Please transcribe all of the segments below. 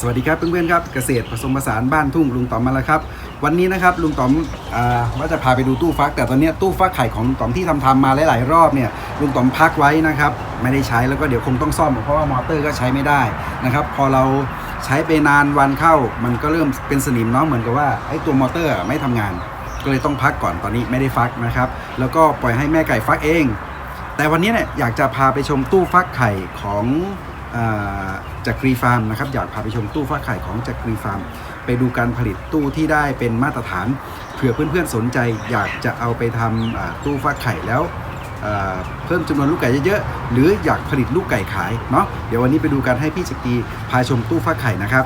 สวัสดีครับเพื่อนๆครับเกษตรผสมผสานบ้านทุ่งลุงต๋อมมาแล้วครับ วันนี้นะครับลุงต๋อมว่าจะพาไปดูตู้ฟัก แต่ตอนนี้ตู้ฟักไข่ของลุงต๋อมที่ทำทำมาหลายๆรอบเนี่ยลุงต๋อมพักไว้นะครับไม่ได้ใช้แล้วก็เดี๋ยวคงต้องซ่อมเพราะว่ามอเตอร์ก็ใช้ไม่ได้นะครับพอเราใช้ไปนานวันเข้า มันก็เริ่มเป็นสนิมเนาะเหมือนกับว่าไอ้ตัวมอเตอร์ไม่ทำงาน ก็เลยต้องพักก่อนตอนนี้ไม่ได้ฟักนะครับแล้วก็ปล่อยให้แม่ไก่ฟักเอง แต่วันนี้เนี่ยอยากจะพาไปชมตู้ฟักไข่ของ จักรีฟาร์มนะครับอยากพาไปชมตู้ฟักไข่ของจักรีฟาร์ม ไปดูการผลิตตู้ที่ได้เป็นมาตรฐานเผื่อเพื่อนๆสนใจ อยากจะเอาไปทำอ่าตู้ฟักไข่แล้วเอ่อเพิ่มจำนวนลูกไก่เยอะๆ หรืออยากผลิตลูกไก่ขายเนาะเดี๋ยววันนี้ไปดูกันให้พี่จักรีพาชมตู้ฟักไข่นะครับ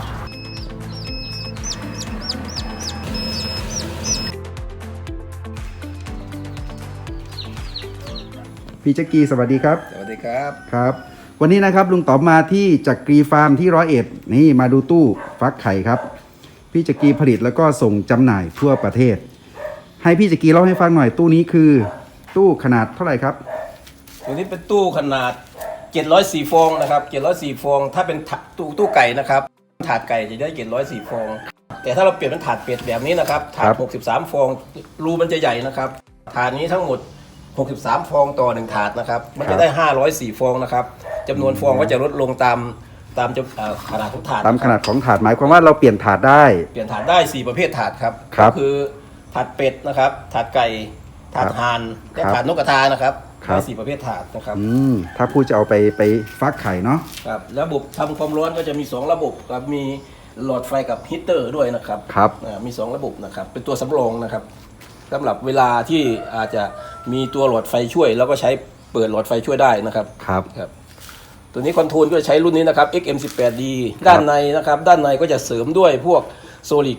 พี่จักรีสวัสดีครับ สวัสดีครับครับ วันนี้นะครับลุงต๋อมมาที่จักรีฟาร์มที่ร้อยเอ็ดนี่มาดูตู้ฟักไข่ครับ พี่จักรีผลิตแล้วก็ส่งจำหน่ายทั่วประเทศ ให้พี่จักรีเล่าให้ฟังหน่อยตู้นี้คือ ตู้ขนาดเท่าไหร่ครับ ตัวนี้เป็นตู้ขนาด 704ฟองนะครับ704ฟอง ถ้าเป็นถาตู้ตู้ไก่นะครับถาดไก่จะได้704ฟอง แต่ถ้าเราเปลี่ยนเป็นถาดเป็ดแบบนี้นะครับถาครัดบ63 ฟองรูมันจะใหญ่นะครับถาดนี้ทั้งหมด 63 ฟองต่อหนึ่งถาดนะครับมันจะได้ 504 ฟองนะครับ จำนวนฟองก็จะลดลงตามตามจำเอ่อขนาดของถาด ตามขนาดของถาดหมายความว่าเราเปลี่ยนถาดได้ เปลี่ยนถาดได้ 4 ประเภทถาดครับครับก็คือถาดเป็ดนะครับถาดไก่ถาดครับห่านและครับถาดนกกระทานะครับครับได้สี่ประเภทถาดนะครับอืมถ้าพูดจะเอาไปไปฟักไข่เนาะครับระบบทำความร้อนก็จะมี 2 ระบบครับมีหลอดไฟกับฮีตเตอร์ด้วยนะครับครับ อ่ามี 2 ระบบนะครับเป็นตัวสำรองนะครับสำหรับเวลาที่อาจจะมีตัวหลอดไฟช่วย แล้วก็ใช้เปิดหลอดไฟช่วยได้นะครับครับ ครับ ตัวนี้คอนโทรลก็จะใช้รุ่นนี้นะครับ XM18D ด้านในนะครับ ด้านในก็จะเสริมด้วยพวกโซลิก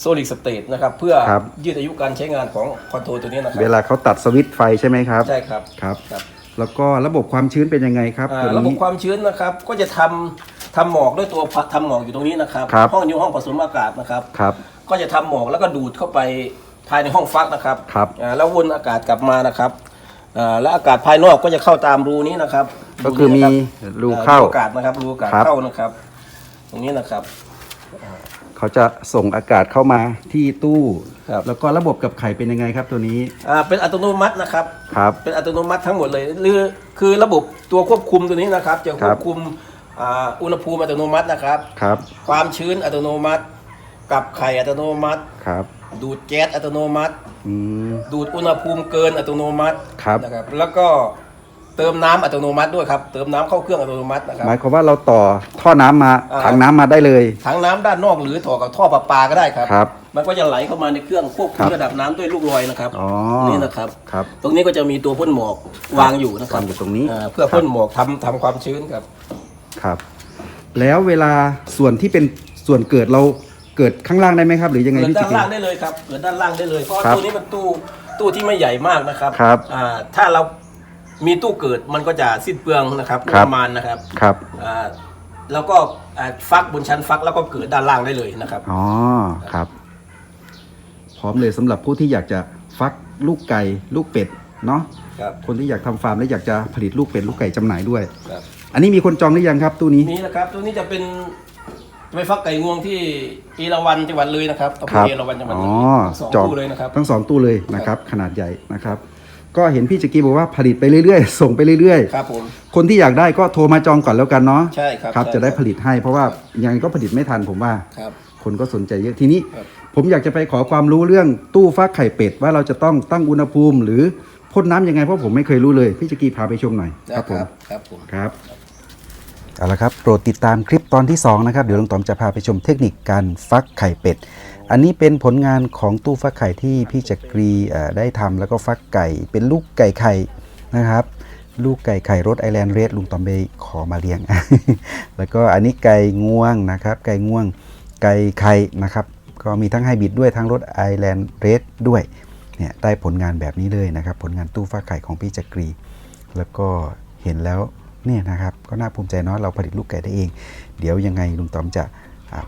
โซลิกสเตทนะครับ เพื่อครับ ยืดอายุการใช้งานของคอนโทรลตัวนี้นะครับเวลาเขาตัดสวิตช์ไฟใช่ไหมครับ ใช่ครับครับ ครับแล้วก็ระบบความชื้นเป็นยังไงครับอ่าตัวระบบนี้ ความชื้นนะครับก็จะทำทำหมอกด้วยตัวผทำหมอกอยู่ตรงนี้นะครับครับ ห้องนี้ห้องผสมอากาศนะครับ ครับ ก็จะทำหมอกแล้วก็ดูดเข้าไปภายในห้องฟักนะครับครับ อ่าแล้ววนอากาศกลับมานะครับ อ่าแล้วอากาศภายนอกก็จะเข้าตามรูนี้นะครับก็คือมีนี้นะรูรับเข้าอ่อากาศนะครับรูอากาศครับ เข้านะครับ ตรงนี้นะครับ เขาจะส่งอากาศเข้ามาที่ตู้ ครับ แล้วก็ระบบกับไข่เป็นยังไงครับตัวนี้อ่าเป็นอัตโนมัตินะครับ ครับ เป็นอัตโนมัติทั้งหมดเลยหรือคือระบบตัวควบคุมตัวนี้นะครับ จะควบคุมอ่าอุณหภูมิอัตโนมัตินะครับ ครับความชื้นอัตโนมัติ กับไข่อัตโนมัติ ครับ ดูดแก๊สอัตโนมัติ อืม ดูดอุณหภูมิเกินอัตโนมัติครับ นะครับ แล้วก็เติมน้ำอัตโนมัติด้วยครับ เติมน้ำเข้าเครื่องอัตโนมัตินะครับหมายความว่าเราต่อท่อน้ำมาอ่า ถังน้ำมาได้เลย ถังน้ำด้านนอกหรือถ่อกับท่อประปาก็ได้ครับ ครับมันก็จะไหลเข้ามาในเครื่องควบคุคมรับระดับน้ำด้วยลูกลอยนะครับอ๋อนี่นะครับ ครับตรงนี้ก็จะมีตัวพ่นหมอกวางอยู่นะครับวางอยู่ตรงนี้าเพื่อพ่นหมอกทำทำความชื้นครับ ครับ แล้วเวลาส่วนที่เป็นส่วนเกิดเรา เกิดข้างล่างได้ไหมครับ หรือยังไงเกิดพี่ด้าจินกิล่างได้เลยครับเกิดด้านล่างได้เลย เพราะครับตู้นี้มันตู้ตู้ที่ไม่ใหญ่มากนะครับครับอ่าถ้าเรามีตู้เกิดมันก็จะสิ้นเปลืองนะครับครับประมาณนะครับครับอ่าแล้วก็อ่าฟักบนชั้นฟักแล้วก็เกิดด้านล่างได้เลยนะครับ อ๋อครับ พร้อมเลยสำหรับผู้ที่อยากจะฟักลูกไก่ลูกเป็ดเนาะครับคนที่อยากทำฟาร์มและอยากจะผลิตลูกเป็ดลูกไก่จำหน่ายด้วย ครับ อันนี้มีคนจองหรือยังครับตู้นี้ นี่นะครับ ตัวนี้จะเป็น ไปฟักไก่งวงที่เอราวันจังหวัดเลยนะครับอำเภครัอบเอราวันจังหวัดอ๋เลอยสองจองตู้เลยนะครับทั้งสองตู้เลยนะครับ ขนาดใหญ่นะครับ ก็เห็นพี่จักรีบอกว่าผลิตไปเรื่อยๆ ส่งไปเรื่อยครับผมๆคนที่อยากได้ก็โทรมาจองก่อนแล้วกันเนาะใช่ครับครับใช่จะได้ครับผลิตให้เพราะว่ายังไงก็ผลิตไม่ทันผมว่าครับคนก็สนใจเยอะทีนี้ครับผมอยากจะไปขอความรู้เรื่องตู้ฟักไข่เป็ดว่าเราจะต้องตั้งอุณหภูมิ หรือพ่นน้ำยังไงเพราะผมไม่เคยรู้เลยพี่จักรีพาไปชมหน่อยครับผมครับผมครับ เอาละครับโปรดติดตามคลิปตอนที่ 2 นะครับ เดี๋ยวลุงต๋อมจะพาไปชมเทคนิคการฟักไข่เป็ด อันนี้เป็นผลงานของตู้ฟักไข่ที่พี่จักรีได้ทำแล้วก็ฟักไก่ เป็นลูกไก่ไข่นะครับ ลูกไก่ไข่รสไอแลนด์เรดลุงต๋อมไปขอมาเลี้ยง แล้วก็อันนี้ไก่ง่วงนะครับ ไก่ง่วงไก่ไข่นะครับ ก็มีทั้งไฮบริดด้วยทั้งรสไอแลนด์เรดด้วยเนี่ยได้ผลงานแบบนี้เลยนะครับ ผลงานตู้ฟักไข่ของพี่จักรี แล้วก็เห็นแล้ว เนี่ยนะครับก็น่าภูมิใจเนาะเราผลิตลูกไก่ได้เอง เดี๋ยวยังไงลุงต๋อมจะ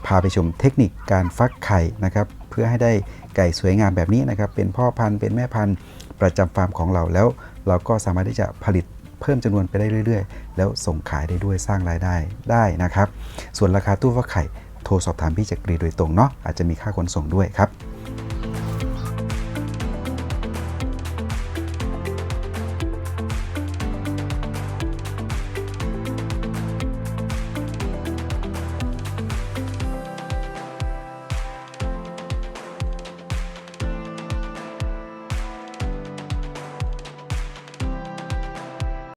พาไปชมเทคนิคการฟักไข่นะครับเพื่อให้ได้ไก่สวยงามแบบนี้นะครับเป็นพ่อพันธุ์เป็นแม่พันธุ์ประจำฟาร์มของเราแล้ว เราก็สามารถที่จะผลิตเพิ่มจำนวนไปได้เรื่อย ๆ แล้วส่งขายได้ด้วยสร้างรายได้ได้นะครับ ส่วนราคาตู้ฟักไข่โทรสอบถามพี่จักรีโดยตรงเนาะอาจจะมีค่าขนส่งด้วยครับ